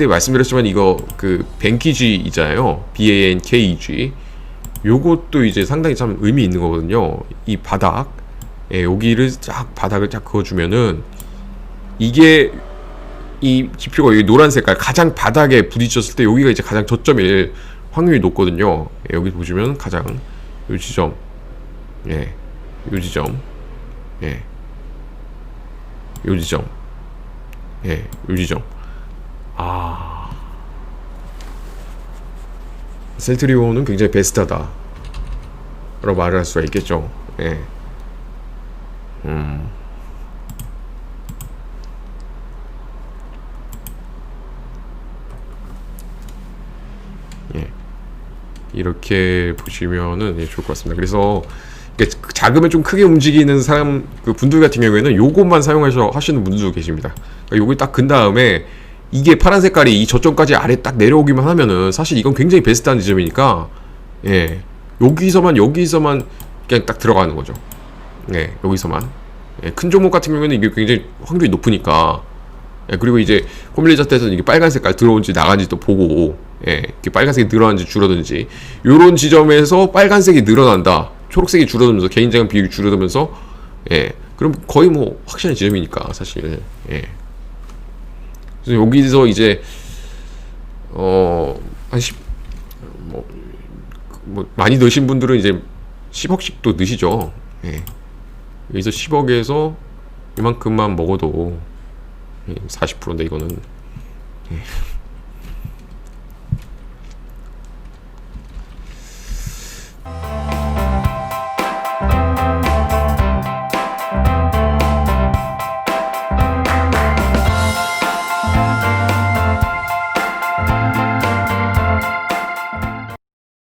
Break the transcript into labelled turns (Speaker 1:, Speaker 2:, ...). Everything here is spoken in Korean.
Speaker 1: 그때 말씀드렸지만 이거 그 뱅키지 있잖아요. B A N K E G. 요것도 이제 상당히 참 의미 있는 거거든요. 이 바닥, 예, 여기를 쫙 바닥을 쫙 그어주면은 이게 이 지표가 여기 노란 색깔 가장 바닥에 부딪혔을 때 여기가 이제 가장 저점일 확률이 높거든요. 예, 여기 보시면 가장 요 지점, 예, 요 지점, 예, 요 지점, 예, 요 지점. 아, 셀트리온은 굉장히 베스트하다. 라고 말을 할 수가 있겠죠. 예. 음. 예. 이렇게 보시면은 예, 좋을 것 같습니다. 그래서 자금을 좀 크게 움직이는 사람 그 분들 같은 경우에는 요것만 사용하셔 하시는 분들도 계십니다. 그러니까 요걸 딱 근 다음에 이게 파란 색깔이 이 저점까지 아래 딱 내려오기만 하면은 사실 이건 굉장히 베스트한 지점이니까 예. 여기서만 여기서만 그냥 딱 들어가는 거죠. 예 여기서만. 예, 큰 종목 같은 경우에는 이게 굉장히 확률이 높으니까. 예, 그리고 이제 코밀리 차트에서는 이게 빨간 색깔 들어온지 나간지 또 보고 예, 이게 빨간색이 늘어난지 줄어든지. 요런 지점에서 빨간색이 늘어난다. 초록색이 줄어들면서 개인자금 비율이 줄어들면서 예. 그럼 거의 뭐 확실한 지점이니까 사실. 예 그래서 여기서 이제 어한 10, 뭐, 뭐 많이 넣으신 분들은 이제 10억씩 또 넣으시죠. 예. 여기서 10억에서 이만큼만 먹어도 40%인데 이거는. 예.